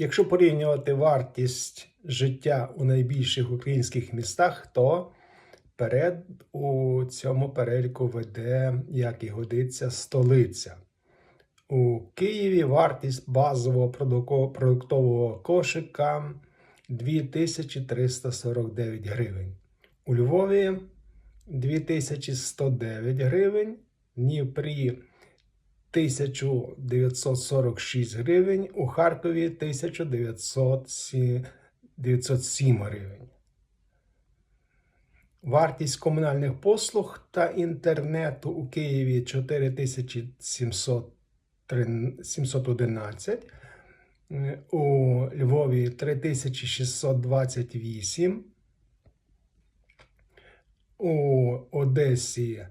Якщо порівнювати вартість життя у найбільших українських містах, то перед у цьому переліку веде, як і годиться, столиця. У Києві вартість базового продуктового кошика 2349 гривень. У Львові 2109 гривень, Дніпрі 1946 гривень, у Харкові 1907 гривень. Вартість комунальних послуг та інтернету у Києві 4711, у Львові 3628, у Одесі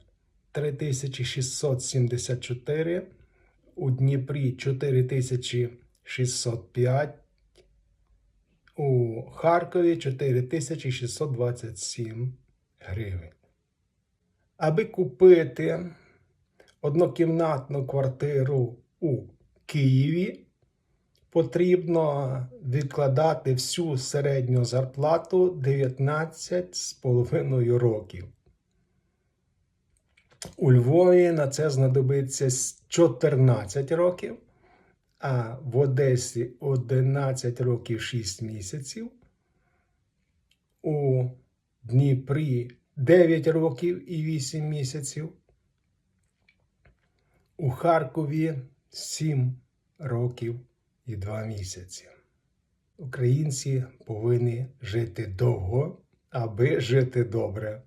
3674, у Дніпрі 4605, у Харкові 4627 гривень. Аби купити однокімнатну квартиру у Києві, потрібно відкладати всю середню зарплату 19,5 років. У Львові на це знадобиться 14 років, а в Одесі 11 років 6 місяців. У Дніпрі 9 років і 8 місяців. У Харкові 7 років і 2 місяці. Українці повинні жити довго, аби жити добре.